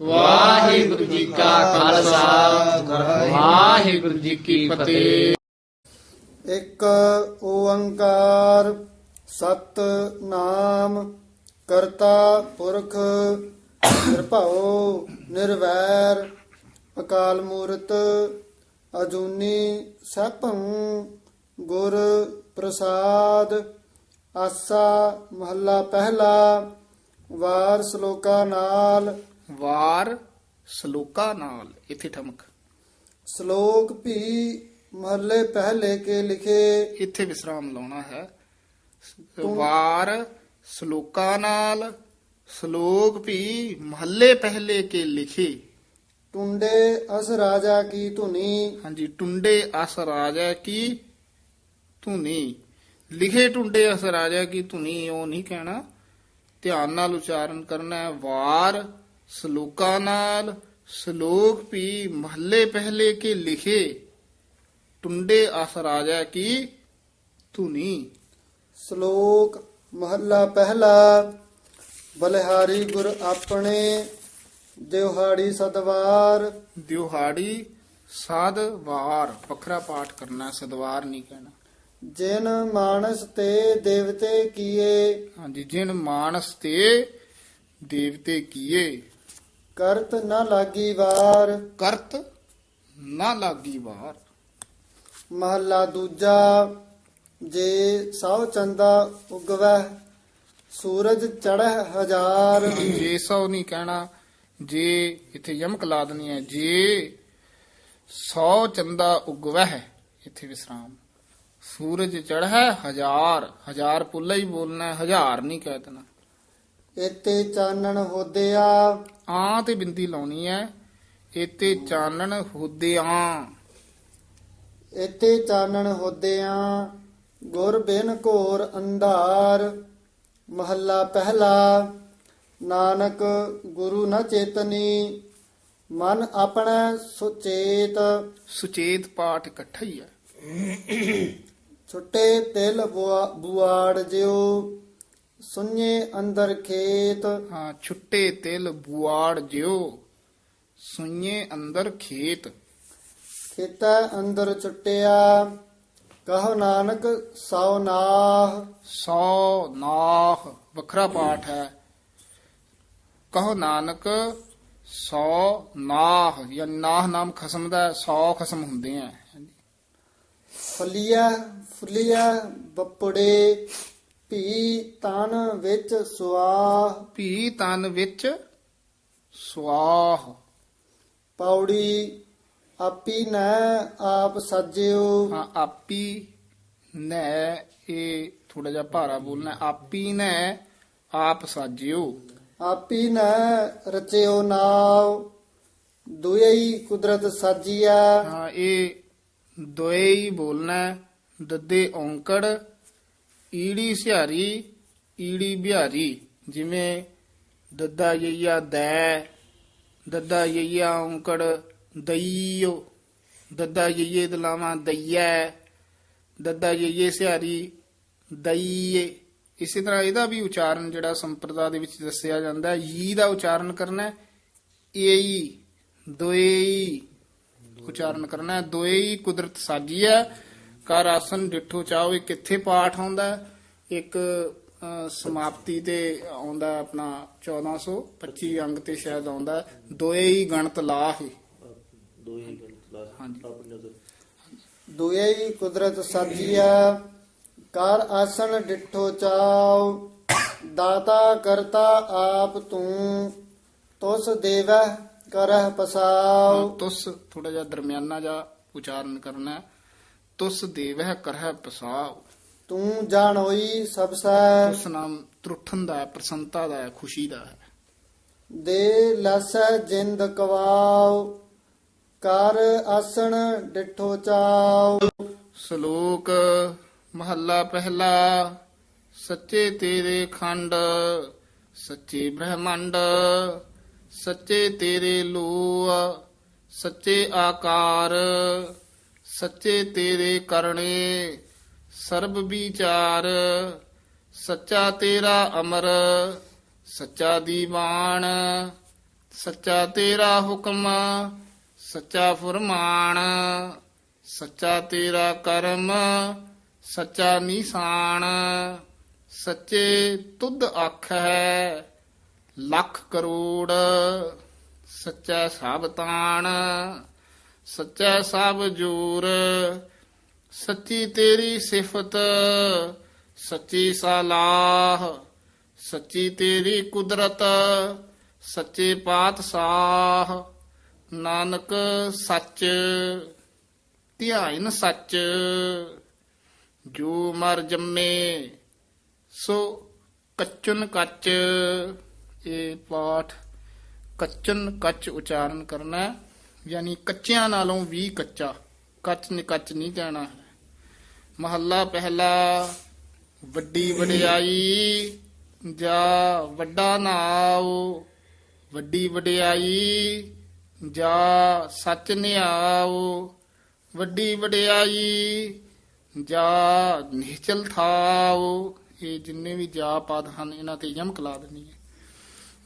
ਵਾਹਿਗੁਰੂ ਜੀ ਕਾ ਖਾਲਸਾ। ਵਾਹਿਗੁਰੂ ਜੀ ਕੀ ਫਤਿਹ। ਇੱਕ ਓੰਕਾਰ ਸਤ ਨਾਮ ਕਰਤਾ ਪੁਰਖ ਨਿਰਭਉ ਨਿਰਵੈਰ ਅਕਾਲ ਮੂਰਤ ਅਜੂਨੀ ਸੈਭੰ ਗੁਰ ਪ੍ਰਸਾਦ ਆਸਾ ਮਹੱਲਾ ਪਹਿਲਾ ਵਾਰ ਸ਼ਲੋਕਾ ਨਾਲ ਵਾਰ ਸ਼ਲੋਕਾ ਨਾਲ ਇੱਥੇ ਠਮਕ। ਸ਼ਲੋਕ ਵੀ ਮਹੱਲੇ ਪਹਿਲੇ ਕੇ ਲਿਖੇ। ਇੱਥੇ ਵਿਸਰਾਮ ਲਾਉਣਾ ਹੈ। ਵਾਰ ਸ਼ਲੋਕਾ ਨਾਲ ਸ਼ਲੋਕ ਵੀ ਮਹੱਲੇ ਪਹਿਲੇ ਕੇ ਲਿਖੇ। ਟੁੰਡੇ ਅਸ ਰਾਜਾ ਕੀ ਧੁਨੀ। ਹਾਂਜੀ ਟੁੰਡੇ ਅਸ ਰਾਜਾ ਕੀ ਧੁਨੀ। ਲਿਖੇ ਟੁੰਡੇ ਅਸ ਰਾਜਾ ਕੀ ਧੁਨੀ ਉਹ ਨਹੀਂ ਕਹਿਣਾ। ਧਿਆਨ ਨਾਲ ਉਚਾਰਨ ਕਰਨਾ ਹੈ। ਵਾਰ ਸ਼ਲੋਕਾ ਨਾਲ ਸ਼ਲੋਕ ਵੀ ਮਹੱਲੇ ਪਹਿਲੇ ਕੇ ਲਿਖੇ। ਟੁੰਡੇ ਅਸ ਰਾਜਾ ਕੀ ਧੁਨੀ। ਸ਼ਲੋਕ ਮਹੱਲਾ ਪਹਿਲਾ ਬਲਿਹਾਰੀ ਗੁਰ ਆਪਣੇ ਦਿਵਹਾੜੀ ਸਦਵਾਰ। ਦਿਵਹਾੜੀ ਸਾਧ ਵਾਰ ਵੱਖਰਾ ਪਾਠ ਕਰਨਾ ਸਦਵਾਰ ਨਹੀਂ ਕਹਿਣਾ। ਜਿਨ ਮਾਨਸ ਤੇ ਦੇਵਤੇ ਕੀਏ। ਹਾਂਜੀ ਜਿਨ ਮਾਨਸ ਤੇ ਦੇਵਤੇ ਕੀਏ। ਕਰਤ ਨ ਲਾਗੀ ਵਾਰ। ਕਰਤ ਨਾ ਲਾਗੀ ਵਾਰ। ਮਹੱਲਾ ਦੂਜਾ ਜੇ ਸਭ ਚੰਦਾ ਉਗਵੈ ਸੂਰਜ ਚੜ੍ਹ ਹਜ਼ਾਰ। ਜੇ ਸੌ ਨਹੀਂ ਕਹਿਣਾ ਜੇ ਇੱਥੇ ਯਮਕ ਲਾ ਦੇਣੀ ਹੈ ਜੇ ਸੌ ਚੰਦਾ ਉਗਵਹਿ ਇੱਥੇ ਵਿਸਰਾਮ। ਸੂਰਜ ਚੜ੍ਹੈ ਹਜ਼ਾਰ ਹਜ਼ਾਰ ਪੁੱਲਾ ਹੀ ਬੋਲਣਾ ਹਜ਼ਾਰ ਨਹੀਂ ਕਹਿ ਦੇਣਾ। ਇਤੇ ਚਾਨਣ ਹੋਦਿਆ। ਆਂ ਤੇ ਬਿੰਦੀ ਲਾਉਣੀ ਹੈ ਇਤੇ ਚਾਨਣ ਹੁਦਿਆਂ। ਇਤੇ ਚਾਨਣ ਹੋਦਿਆਂ। ਗੁਰ ਬਿਨ ਘੋਰ ਅੰਧਾਰ ਮਹੱਲਾ ਪਹਿਲਾ। ਨਾਨਕ ਗੁਰੂ ਨ ਚੇਤਨੀ ਮਨ ਆਪਣਾ ਸੁਚੇਤ। ਸੁਚੇਤ ਪਾਠ ਇਕੱਠਾ ਹੀ ਹੈ ਛੁੱਟੇ ਤਿਲ ਬੁਆੜ ਜਿਉ। ਸੁnye ਅੰਦਰ ਖੇਤ। ਹਾਂ ਛੁੱਟੇ ਤਿਲ ਬੁਆੜ ਜਿਉ ਸੁਈਏ ਅੰਦਰ ਖੇਤ। ਖੇਤਾ ਅੰਦਰ ਛੁੱਟਿਆ ਕਹੋ ਨਾਨਕ ਸੌ ਨਾਹ। ਸੌ ਨਾਹ ਵੱਖਰਾ ਪਾਠ ਹੈ। ਕਹੋ ਨਾਨਕ ਸੌ ਨਾਹ ਜਾਂ ਨਾਹ ਨਾਮ ਖਸਮ ਦਾ ਸੌ ਖਸਮ ਹੁੰਦੇ ਆ। ਫੁੱਲੀਆ ਫੁੱਲੀਆ ਬੱਪੜੇ। ਭੀ ਤਨ ਵਿੱਚ ਸੁਆਹ। ਭੀ ਤਨ ਵਿੱਚ ਸਵਾਹ ਪੌੜੀ ਆਪੀ ਨੈ ਆਪ ਸਾਜਿਓ। ਹਾਂ ਆਪੀ ਨੈ ਇਹ ਥੋੜਾ ਜਿਹਾ ਭਾਰਾ ਬੋਲਣਾ ਆਪੀ ਨੈ ਆਪ ਸਾਜਿਓ। ਆਪੀ ਨੈ ਰਚਿਓ ਨਾਉ। ਦੁਇਈ ਕੁਦਰਤ ਸਾਜੀਆ ਹਾਂ ਇਹ ਦੋਏ ਹੀ। ਬੋਲਣਾ। ਦੱਦੇ ਔਂਕੜ ਈੜੀ ਸਿਹਾਰੀ, ਈੜੀ ਬਿਹਾਰੀ, ਜਿਵੇਂ ਦੱਦਾ ਯਈਆ ਦੈ, ਦੱਦਾ ਯਈਆ ਔਂਕੜ ਦਈਓ, ਦੱਦਾ ਯਈਏ ਦਲਾਵਾਂ ਦਈਐ, ਦੱਦਾ ਯਈਏ ਸਿਹਾਰੀ ਦਈਏ। ਇਸੇ ਤਰ੍ਹਾਂ ਇਹਦਾ ਵੀ ਉਚਾਰਨ ਜਿਹੜਾ ਸੰਪਰਦਾ ਦੇ ਵਿੱਚ ਦੱਸਿਆ ਜਾਂਦਾ ਹੈ। ਈ ਦਾ ਉਚਾਰਨ ਕਰਨਾ ਹੈ, ਏਈ, ਦੋਏਈ, ਉਚਾਰਨ ਕਰਨਾ ਹੈ। ਦੋਏਈ ਕੁਦਰਤ ਸਾਜੀ ਹੈ। ਕਰ ਆਸਨ ਡਿਠੋ ਚਾਹੋ ਇਹ ਕਿੱਥੇ ਪਾਠ ਆਉਂਦਾ? ਹੈ? ਇੱਕ ਸਮਾਪਤੀ ਤੇ ਆਉਂਦਾ ਹੈ ਆਪਣਾ 1425 ਅੰਗ ਤੇ ਸ਼ਾਇਦ ਆਉਂਦਾ। ਹੈ, ਦੋਏਈ ਗਣਤ ਲਾਹੇ ਹਾਂਜੀ। ਦੁਇਈ ਕੁਦਰਤ ਸਾਜੀਆ ਕਰ ਆਸਣ ਡਿਠੋ ਚਾਉ ਦਾਤਾ ਕਰਤਾ ਆਪ ਤੂੰ ਤੁਸ ਦੇਵੈ ਕਰਹਿ ਪਸਾਉ। ਤੁਸ ਥੋੜਾ ਜਿਹਾ ਦਰਮਿਆਨਾ ਜਿਹਾ ਉਚਾਰਨ ਕਰਨਾ। ਹੈ। ਤੁਸ ਦੇਵਹਿ ਕਰਹਿ ਪਸਾਉ। ਤੂੰ ਜਾਣ ਹੋਈ ਸਭ ਸੈ। ਉਸ ਨਾਮ ਤਰੁੱਠਣ ਦਾ ਹੈ ਪ੍ਰਸੰਤਾ ਦਾ ਹੈ ਖੁਸ਼ੀ ਦਾ ਹੈ। ਦੇ ਲਸੈ ਜਿੰਦ ਕਵਾਉ ਕਰ ਆਸਣ ਡਿਠੋ ਚਾਉ। ਸ਼ਲੋਕ ਮਹੱਲਾ ਪਹਿਲਾ ਸੱਚੇ ਤੇਰੇ ਖੰਡ ਸੱਚੇ ਬ੍ਰਹਮੰਡ ਸੱਚੇ ਤੇਰੇ ਲੋ ਸੱਚੇ ਆਕਾਰ। ਸੱਚੇ ਤੇਰੇ ਕਰਨੇ, ਸਰਬ ਵਿਚਾਰ। ਸੱਚਾ ਤੇਰਾ ਅਮਰ, ਸੱਚਾ ਦੀਵਾਨ। ਸੱਚਾ ਤੇਰਾ ਹੁਕਮ, ਸੱਚਾ ਫਰਮਾਨ। ਸੱਚਾ ਤੇਰਾ ਕਰਮ, ਸੱਚਾ ਨਿਸ਼ਾਨ। ਸੱਚੇ ਤੁਧ ਅੱਖ ਹੈ ਲੱਖ ਕਰੋੜ। ਸੱਚਾ ਸਭ ਤਾਣ ਸੱਚਾ ਸਭ ਜੂਰ, ਸੱਚੀ ਤੇਰੀ ਸਿਫਤ, ਸੱਚੀ ਸਲਾਹ, ਸੱਚੀ ਤੇਰੀ ਕੁਦਰਤ, ਸੱਚੇ ਪਾਤਸ਼ਾਹ, ਨਾਨਕ ਸੱਚ, ਧਿਆਇਨ ਸੱਚ। ਜੋ ਮਰ ਜੰਮੇ, ਸੋ ਕੱਚਨ ਕੱਚ। ਇਹ ਪਾਠ ਕੱਚਨ ਕੱਚ ਉਚਾਰਨ ਕਰਨਾ ਯਾਨੀ ਕੱਚਿਆਂ ਨਾਲੋਂ ਵੀ ਕੱਚਾ। ਕੱਚ ਨੇ ਕੱਚ ਨਹੀਂ ਕਹਿਣਾ ਹੈ ਮਹੱਲਾ ਪਹਿਲਾ, ਵੱਡੀ ਵਡਿਆਈ ਜਾ ਵੱਡਾ ਨਾਉ। ਵੱਡੀ ਵਡਿਆਈ ਜਾ ਸੱਚ ਨਿਆਉ। ਵੱਡੀ ਵਡਿਆਈ ਜਾ ਨਿਹਚਲ ਥਾਉ। ਇਹ ਜਿੰਨੇ ਵੀ ਜਾ ਪਦ ਹਨ, ਇਹਨਾਂ ਤੇ ਯਮਕ ਲਾ ਦੇਣੀ ਹੈ।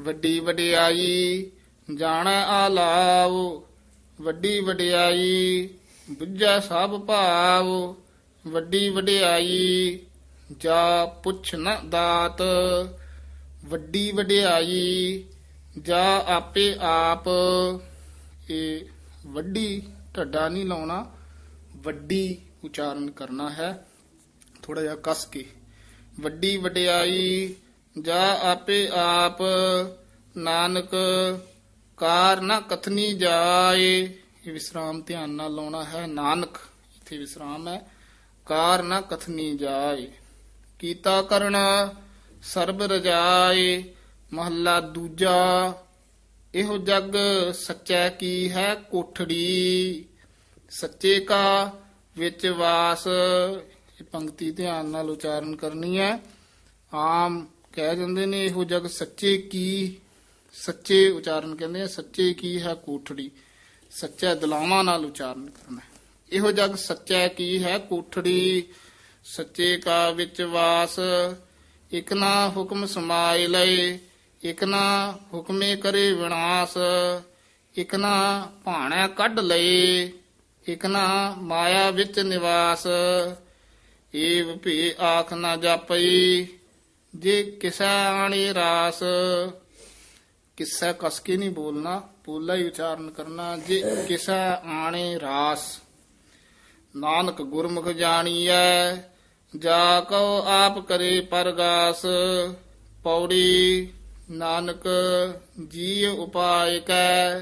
ਵੱਡੀ ਵਡਿਆਈ, ਜਾਣੈ ਆਲਾਉ। ਵੱਡੀ ਵਡਿਆਈ ਬੁੱਝੈ ਸਭ ਭਾਵ, ਵੱਡੀ ਵਡਿਆਈ, ਜਾ ਪੁੱਛ ਨ ਦਾਤ। ਵੱਡੀ ਵਡਿਆਈ, ਜਾ ਆਪੇ ਆਪ। ਇਹ ਵੱਡੀ ਢੱਡਾ ਨਹੀਂ ਲਾਉਣਾ, ਵੱਡੀ ਉਚਾਰਨ ਕਰਨਾ ਹੈ। ਥੋੜਾ ਜਿਹਾ ਕਸ ਕੇ। ਵੱਡੀ ਵਡਿਆਈ, ਜਾ ਆਪੇ ਆਪ। ਨਾਨਕ ਕਾਰ ਨਾ ਕਥਨੀ ਜਾਏ। ਇਹ ਵਿਸਰਾਮ ਧਿਆਨ ਨਾਲ ਲਾਉਣਾ ਹੈ। ਨਾਨਕ, ਇੱਥੇ ਵਿਸਰਾਮ ਹੈ। ਕਾਰ ਨਾ ਕਥਨੀ ਜਾਏ। ਕੀਤਾ ਕਰਨਾ ਸਰਬ ਰਜਾਏ। ਮਹੱਲਾ ਦੂਜਾ, ਇਹੋ ਜਗ ਸੱਚੈ ਕੀ ਹੈ ਕੋਠੜੀ। ਸੱਚੇ ਕਾ ਵਿੱਚ ਵਾਸ। ਇਹ ਪੰਕਤੀ ਧਿਆਨ ਨਾਲ ਉਚਾਰਨ ਕਰਨੀ ਹੈ। ਆਮ ਕਹਿ ਜਾਂਦੇ ਨੇ ਇਹੋ ਜਗ ਸੱਚੇ ਕੀ ਸੱਚੇ ਉਚਾਰਨ ਕਹਿੰਦੇ ਆ, ਸੱਚੇ ਕੀ ਹੈ ਕੋਠੜੀ? ਸੱਚਾ ਦਲਾਵਾਂ ਨਾਲ ਉਚਾਰਨ ਕਰਨਾ ਹੈ। ਇਹੋ ਜਗ ਸੱਚਾ ਕੀ ਹੈ ਕੋਠੜੀ? ਸੱਚੇ ਕਾ ਵਿੱਚ ਵਾਸ, ਇਕ ਨਾ ਹੁਕਮ ਸਮਾਇ ਲਏ, ਇਕ ਨਾ ਹੁਕਮੇ ਕਰੇ ਵਿਨਾਸ਼, ਇਕ ਨਾ ਭਾਣਾ ਕੱਢ ਲਏ, ਇਕ ਨਾ ਮਾਇਆ ਵਿੱਚ ਨਿਵਾਸ। ਏਵ ਭੀ ਆਖ ਨਾ ਜਾਪਈ, ਜੇ ਕਿਸਾ ਆਣੀ ਰਾਸ ਕਿਸਾ ਕਸ ਕੇ ਨਹੀਂ ਬੋਲਣਾ ਪੋਲਾ ਹੀ ਉਚਾਰਨ ਕਰਨਾ, ਜੇ ਕਿਸਾ ਆਣੇ ਰਾਸ। ਨਾਨਕ ਗੁਰਮੁਖ ਜਾਣੀਐ, ਜਾ ਕਉ ਆਪ ਕਰੇ ਪਰਗਾਸ। ਪੌੜੀ ਨਾਨਕ ਜੀ ਉਪਾਇ ਕੈ।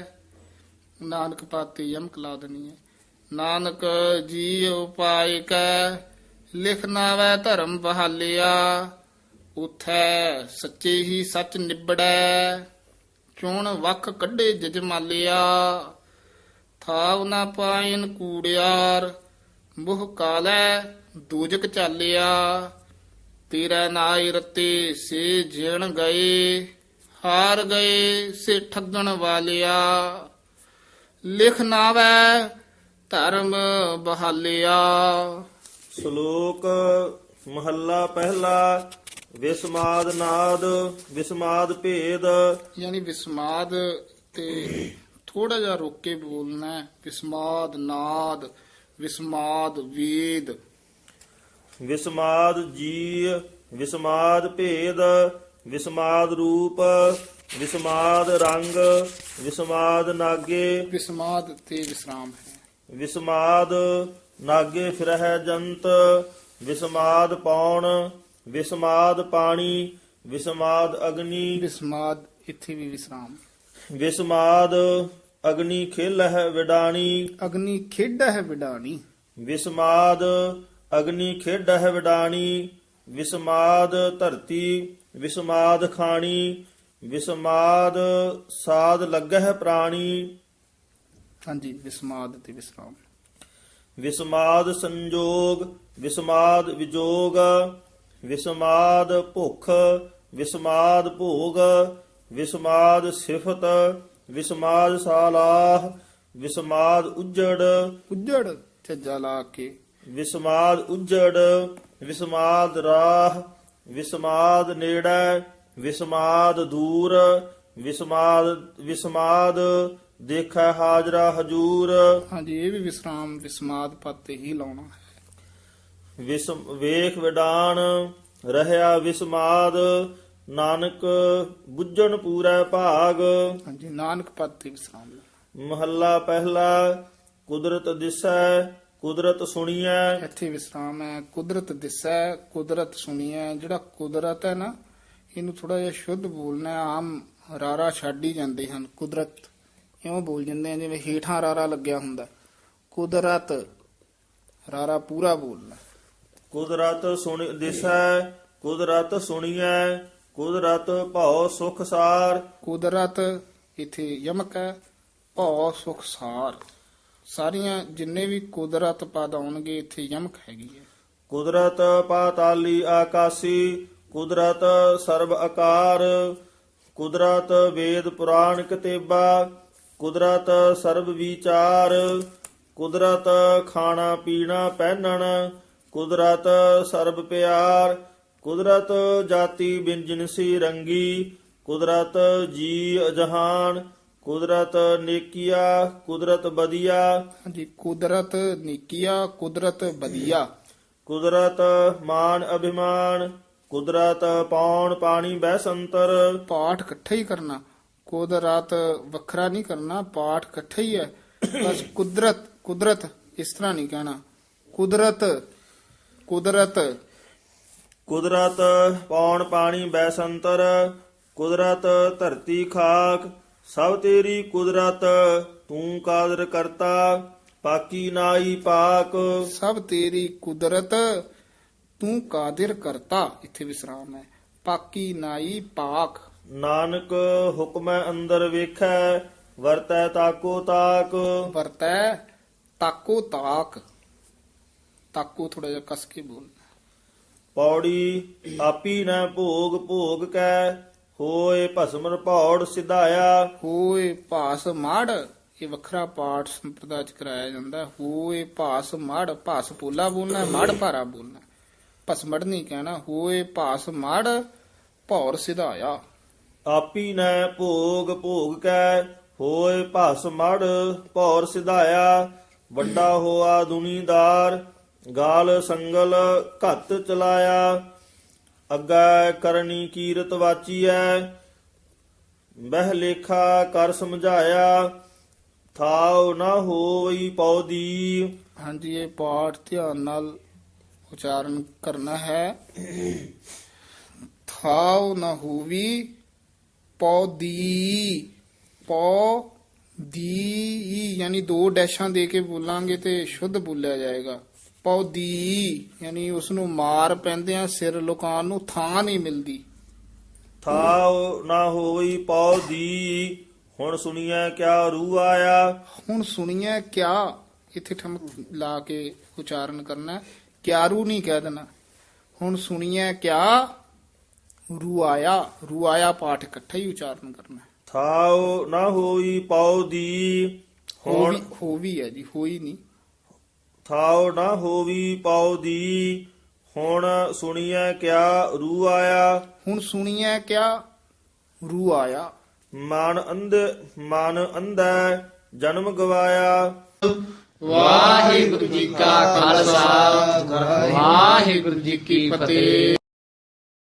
ਨਾਨਕ ਪਾਤੀ ਯਮਕ ਲਾ ਦੇਣੀ ਹੈ। ਨਾਨਕ ਜੀ ਉਪਾਇ ਕੈ, ਲਿਖ ਨਾਵੈ ਧਰਮ ਬਹਾਲਿਆ। ਉਥੈ ਸੱਚੇ ਹੀ ਸੱਚ ਨਿਬੜੈ। ਚੋਣ ਵੱਖ ਕੱਢੇ ਜਜਮਾਲਿਆ, ਥਾਵ ਨਾ ਪਾਇਨ ਕੂੜਿਆਰ, ਮੁਹ ਕਾਲੈ ਦੂਜਕ ਚਾਲਿਆ, ਤੇਰਾ ਨਾਇ ਰਤੇ ਸੇ ਜਿਣ ਗਏ, ਹਾਰ ਗਏ ਸੇ ਠੱਗਣ ਵਾਲਿਆ। ਲਿਖ ਨਾਵੈ ਧਰਮ ਬਹਾਲਿਆ। ਸ਼ਲੋਕ ਮਹੱਲਾ ਪਹਿਲਾ ਵਿਸਮਾਦ ਨਾਦ ਵਿਸਮਾਦ ਭੇਦ। ਯਾਨੀ ਵਿਸਮਾਦ ਤੇ ਥੋੜਾ ਜਿਹਾ ਰੋਕ ਕੇ ਬੋਲਣਾ ਹੈ। ਵਿਸਮਾਦ ਨਾਦ ਵਿਸਮਾਦ ਵੇਦ। ਵਿਸਮਾਦ ਜੀ ਵਿਸਮਾਦ ਭੇਦ ਵਿਸਮਾਦ ਰੂਪ ਵਿਸਮਾਦ ਰੰਗ ਵਿਸਮਾਦ ਨਾਗੇ। ਵਿਸਮਾਦ ਤੇ ਵਿਸਰਾਮ ਹੈ। ਵਿਸਮਾਦ ਨਾਗੇ ਫਿਰਹਿ ਜੰਤ ਵਿਸਮਾਦ ਪੌਣ ਵਿਸਮਾਦ ਪਾਣੀ ਵਿਸਮਾਦ ਅਗਨੀ। ਵਿਸਮਾਦ ਇੱਥੇ ਵੀ ਵਿਸਰਾਮ। ਵਿਸਮਾਦ ਅਗਨੀ ਖੇਲਹਿ ਵਿਡਾਣੀ। ਅਗਨੀ ਖੇਡਾ ਹੈ ਵਿਡਾਣੀ। ਵਿਸਮਾਦ ਅਗਨੀ ਖੇਡਹਿ ਵਿਡਾਣੀ। ਵਿਸਮਾਦ ਧਰਤੀ ਵਿਸਮਾਦ ਖਾਣੀ। ਵਿਸਮਾਦ ਸਾਦ ਲੱਗਹਿ ਪ੍ਰਾਣੀ। ਹਾਂਜੀ ਵਿਸਮਾਦ ਤੇ ਵਿਸਰਾਮ। ਵਿਸਮਾਦ ਸੰਜੋਗ ਵਿਸਮਾਦ ਵਿਜੋਗ। ਵਿਸਮਾਦ ਭੁਖ ਵਿਸਮਾਦ ਭੋਗ ਵਿਸਮਾਦ ਸਿਫਤ ਵਿਸਮਾਦ ਸਾਲਾਹ ਵਿਸਮਾਦ ਉਜੜ ਉੱਜੜ ਝੱਜਾ ਲਾ ਕੇ। ਵਿਸਮਾਦ ਉਜੜ ਵਿਸਮਾਦ ਰਾਹ ਵਿਸਮਾਦ ਨੇੜੇ ਵਿਸਮਾਦ ਦੂਰ ਵਿਸਮਾਦ ਵਿਸਮਾਦ ਦੇਖੈ ਹਾਜ਼ਰਾ ਹਜੂਰ। ਹਾਂਜੀ ਇਹ ਵੀ ਵਿਸਰਾਮ ਵਿਸਮਾਦ ਪਦ ਤੇ ਹੀ ਲਾਉਣਾ ਹੈ। ਵਿਸਮ ਵੇਖ ਵਿਡਾਨ ਰਹਿਆ ਵਿਸਮਾਦ ਨਾਨਕ ਬੁੱਝਣ ਪੂਰੈ ਭਾਗ। ਹਾਂਜੀ ਨਾਨਕ ਪਦ ਤੇ ਵਿਸਰਾਮ। ਮਹੱਲਾ ਪਹਿਲਾ ਕੁਦਰਤ ਦਿਸੈ ਕੁਦਰਤ ਸੁਣੀਐ। ਇੱਥੇ ਵਿਸਰਾਮ ਹੈ ਕੁਦਰਤ ਦਿਸੈ ਕੁਦਰਤ ਸੁਣੀਐ। ਜਿਹੜਾ ਕੁਦਰਤ ਹੈ ਨਾ ਇਹਨੂੰ ਥੋੜਾ ਜਿਹਾ ਸ਼ੁੱਧ ਬੋਲਣਾ। ਆਮ ਰਾਰਾ ਛੱਡ ਹੀ ਜਾਂਦੇ ਹਨ ਕੁਦਰਤ। ਇਉਂ ਬੋਲ ਜਾਂਦੇ ਆ ਜਿਵੇਂ ਹੀਠਾਂ ਰਾਰਾ ਲੱਗਿਆ ਹੁੰਦਾ। ਕੁਦਰਤ ਰਾਰਾ ਪੂਰਾ ਬੋਲਣਾ। ਕੁਦਰਤ ਸੁਣ ਦਿਸੈ ਕੁਦਰਤ ਸੁਣੀਐ ਕੁਦਰਤ ਭਉ ਸੁਖ ਸਾਰ। ਕੁਦਰਤ ਇਥੇ ਯਮਕ ਹੈ ਭਉ ਸੁਖ ਸਾਰ। ਸਾਰੀਆਂ ਜਿੰਨੇ ਵੀ ਕੁਦਰਤ ਪਦ ਆਉਣਗੇ ਇੱਥੇ ਯਮਕ ਹੈਗੀ ਹੈ। ਕੁਦਰਤ ਪਾਤਾਲੀ ਆਕਾਸੀ ਕੁਦਰਤ ਸਰਬ ਆਕਾਰ। ਕੁਦਰਤ ਵੇਦ ਪੁਰਾਣ ਕਤੇਬਾ ਕੁਦਰਤ ਸਰਬ ਵਿਚਾਰ। ਕੁਦਰਤ ਖਾਣਾ ਪੀਣਾ ਪਹਿਨਣ ਕੁਦਰਤ ਸਰਬ ਪਿਆਰ ਕੁਦਰਤ ਜਾਤੀ ਬਿੰਜਨ ਸੀ ਰੰਗੀ ਕੁਦਰਤ ਜੀ ਜਹਾਨ ਕੁਦਰਤ ਨੇਕੀਆ ਕੁਦਰਤ ਬਦੀਆ। ਹਾਂਜੀ ਕੁਦਰਤ ਨੀਕੀਆ ਕੁਦਰਤ ਵਧੀਆ ਕੁਦਰਤ ਮਾਨ ਅਭਿਮਾਨ ਕੁਦਰਤ ਪੌਣ ਪਾਣੀ ਬੈਸੰਤਰ ਪਾਠ ਇਕੱਠਾ ਹੀ ਕਰਨਾ ਕੁਦਰਤ ਵੱਖਰਾ ਨਹੀਂ ਕਰਨਾ ਪਾਠ ਇਕੱਠਾ ਹੀ ਹੈ। ਬਸ ਕੁਦਰਤ ਕੁਦਰਤ ਇਸ ਤਰ੍ਹਾਂ ਨਹੀਂ ਕਹਿਣਾ। ਕੁਦਰਤ ਕੁਦਰਤ। ਕੁਦਰਤ ਪੌਣ ਪਾਣੀ ਬੈਸੰਤਰ ਕੁਦਰਤ ਧਰਤੀ ਖਾਕ ਸਭ ਤੇਰੀ ਕੁਦਰਤ ਤੂੰ ਕਾਦਰ ਕਰਤਾ ਪਾਕੀ ਨਾਈ ਪਾਕ। ਸਭ ਤੇਰੀ ਕੁਦਰਤ ਤੂੰ ਕਾਦਰ ਕਰਤਾ ਇੱਥੇ ਵਿਸਰਾਮ ਹੈ। ਪਾਕੀ ਨਾਈ ਪਾਕ। ਨਾਨਕ ਹੁਕਮੈ ਅੰਦਰ ਵੇਖੈ ਵਰਤੈ ਤਾਕੋ ਤਾਕ। ਵਰਤੈ ਤਾਕੋ ਤਾਕ। ਤਾਕੋ ਥੋੜਾ ਜਿਹਾ ਕਸ ਕੇ ਬੋਲ। ਪੌੜੀ ਆਪੀ ਨੈ ਭੋਗ ਭੋਗ ਕੈ ਹੋਏ ਭਸਮਰ ਭੌੜ ਸਿਧਾਇਆ। ਹੋਏ ਭਾਸ ਮੜ ਇਹ ਵੱਖਰਾ ਪਾਠ ਸੰਪਰਦਾ ਚ ਕਰਾਇਆ ਜਾਂਦਾ। ਹੋਏ ਭਾਸ ਮੜ ਭਾਸ ਪੋਲਾ ਬੋਲਣਾ ਮੜ ਭਾਰਾ ਬੋਲਣਾ। ਭਸਮੜ ਨਹੀਂ ਕਹਿਣਾ ਹੋਏ ਭਾਸ ਮੜ ਭੌਰ ਸਿਧਾਇਆ। ਆਪੀ ਨੈ ਭੋਗ ਭੋਗ ਕੈ ਹੋਏ ਭਸ ਮੜ ਭੌਰ ਸਿਧਾਇਆ। ਵੱਡਾ ਹੋਆ ਦੁਨੀਦਾਰ ਗਾਲ ਸੰਗਲ ਘਤ ਚਲਾਇਆ, ਅੱਗਾ ਕਰਨੀ ਕੀਰਤ ਵਾਚੀਐ ਬਹਿ ਲੇਖਾ ਕਰ ਸਮਝਾਇਆ, ਥਾਉ ਨਾ ਹੋਈ ਪੌਦੀ। ਹਾਂਜੀ, ਇਹ ਪਾਠ ਧਿਆਨ ਨਾਲ ਉਚਾਰਨ ਕਰਨਾ ਹੈ। ਥਾਉ ਨਾ ਹੋਵੀ ਪੌਦੀ ਪੌ ਦੀ ਯਾਨੀ ਦੋ ਡੈਸ਼ਾਂ ਦੇ ਕੇ ਬੋਲਾਂਗੇ ਤੇ ਸ਼ੁੱਧ ਬੋਲਿਆ ਜਾਏਗਾ। ਪੌਦੀ ਯਾਨੀ ਉਸ ਨੂੰ ਮਾਰ ਪੈਂਦਿਆਂ ਸਿਰ ਲੁਕਾਉਣ ਨੂੰ ਥਾਂ ਨਹੀਂ ਮਿਲਦੀ ਥਾਉ ਨਾ ਹੋਈ ਪੌਦੀ ਹੁਣ ਸੁਣੀਐ ਕਿਆ ਰੂ ਆਇਆ ਹੁਣ ਸੁਣੀਏ ਕਿਆ ਇੱਥੇ ਠਮਕ ਲਾ ਕੇ ਉਚਾਰਨ ਕਰਨਾ। ਕਿਆਰੂ ਨਹੀਂ ਕਹਿ ਦੇਣਾ ਹੁਣ ਸੁਣੀਏ ਕਿਆ ਰੂ ਆਇਆ ਰੂ ਆਇਆ ਪਾਠ ਇਕੱਠਾ ਹੀ ਉਚਾਰਨ ਕਰਨਾ। ਥਾਉ ਨਾ ਹੋਈ ਪੌਦੀ ਹੁਣ ਹੋਵੀ ਹੈ ਜੀ ਹੋਈ ਨਹੀਂ ਥਾਉ ਨਾ ਹੋਵੀ ਪੌਦੀ ਹੁਣ ਸੁਣੀਐ ਕਿਆ ਰੂ ਆਇਆ? ਹੁਣ ਸੁਣੀਏ ਕਿਆ ਰੂ ਆਇਆ? ਮਨ ਅੰਧ ਮਨ ਅੰਧੈ ਜਨਮ ਗਵਾਇਆ। ਵਾਹਿਗੁਰੂ ਜੀ ਕਾ ਖਾਲਸਾ ਵਾਹਿਗੁਰੂ ਜੀ ਕੀ ਫਤਿਹ।